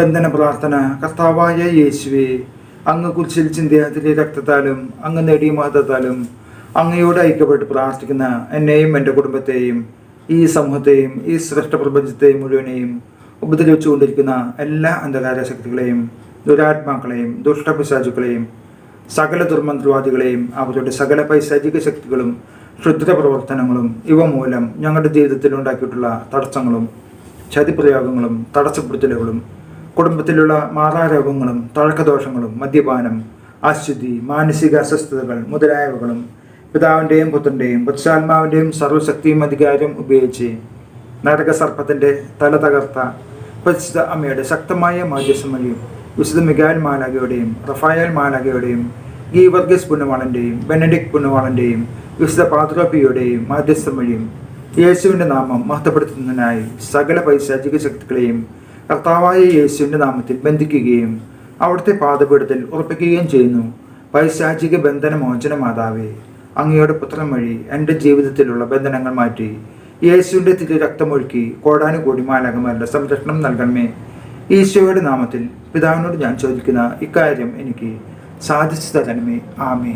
ബന്ധന പ്രാർത്ഥന കർത്താവായ യേശുവെ അങ്ങ് കുരിശിൽ ചിന്തിയ രക്തത്താലും അങ്ങ് നേടിയ മഹത്വത്താലും അങ്ങയോട് ഐക്യപ്പെട്ട് പ്രാർത്ഥിക്കുന്ന എന്നെയും എന്റെ കുടുംബത്തെയും ഈ സമൂഹത്തെയും ഈ ശ്രേഷ്ഠ പ്രപഞ്ചത്തെയും മുഴുവനെയും ഉപദ്രവിച്ചുകൊണ്ടിരിക്കുന്ന എല്ലാ അന്ധകാര ശക്തികളെയും ദുരാത്മാക്കളെയും ദുഷ്ടപിശാചുക്കളെയും സകല ദുർമന്ത്രവാദികളെയും അവരുടെ സകല പൈശാചിക ശക്തികളും ക്ഷുദ്ര പ്രവർത്തനങ്ങളും ഇവ മൂലം ഞങ്ങളുടെ ജീവിതത്തിൽ ഉണ്ടാക്കിയിട്ടുള്ള തടസ്സങ്ങളും ചതിപ്രയോഗങ്ങളും തടസ്സപ്പെടുത്തലുകളും കുടുംബത്തിലുള്ള മാറാരോഗങ്ങളും തഴക്കദോഷങ്ങളും മദ്യപാനം അശുദ്ധി മാനസിക അസ്വസ്ഥതകൾ മുതലായവകളും പിതാവിന്റെയും പുത്രന്റെയും പുത്സാത്മാവിന്റെയും സർവശക്തിയും അധികാരം ഉപയോഗിച്ച് നരകസർപ്പത്തിന്റെ തല തകർത്ത പരിശുദ്ധ അമ്മയുടെ ശക്തമായ മാധ്യസം വിശുദ്ധ മികാൽ മാലാകയുടെയും റഫായൽ മാലാകയുടെയും ഗീ വർഗീസ് പുന്നവാളന്റെയും ബെനഡിക് പുന്നവാളന്റെയും വിശുദ്ധ പാത്രോപ്പിയുടെയും മാധ്യസ്ഥം വഴിയും യേശുവിന്റെ നാമം മഹത്വപ്പെടുത്തുന്നതിനായി സകല പൈശാചിക ശക്തികളെയും കർത്താവായ യേശുവിന്റെ നാമത്തിൽ ബന്ധിക്കുകയും അവിടുത്തെ പാതപീഠത്തിൽ ഉറപ്പിക്കുകയും ചെയ്യുന്നു. പൈശാചിക ബന്ധന മോചന മാതാവേ അങ്ങയുടെ പുത്രം വഴി എന്റെ ജീവിതത്തിലുള്ള ബന്ധനങ്ങൾ മാറ്റി. യേശുവിന്റെ തിരു രക്തമൊഴുക്കി കോടാനുകൂടി മാലാകമാരുടെ സംരക്ഷണം നൽകണമേ. ഈശോയുടെ നാമത്തിൽ പിതാവിനോട് ഞാൻ ചോദിക്കുന്ന ഇക്കാര്യം എനിക്ക് സാധിച്ചു തരണമേ. ആമേ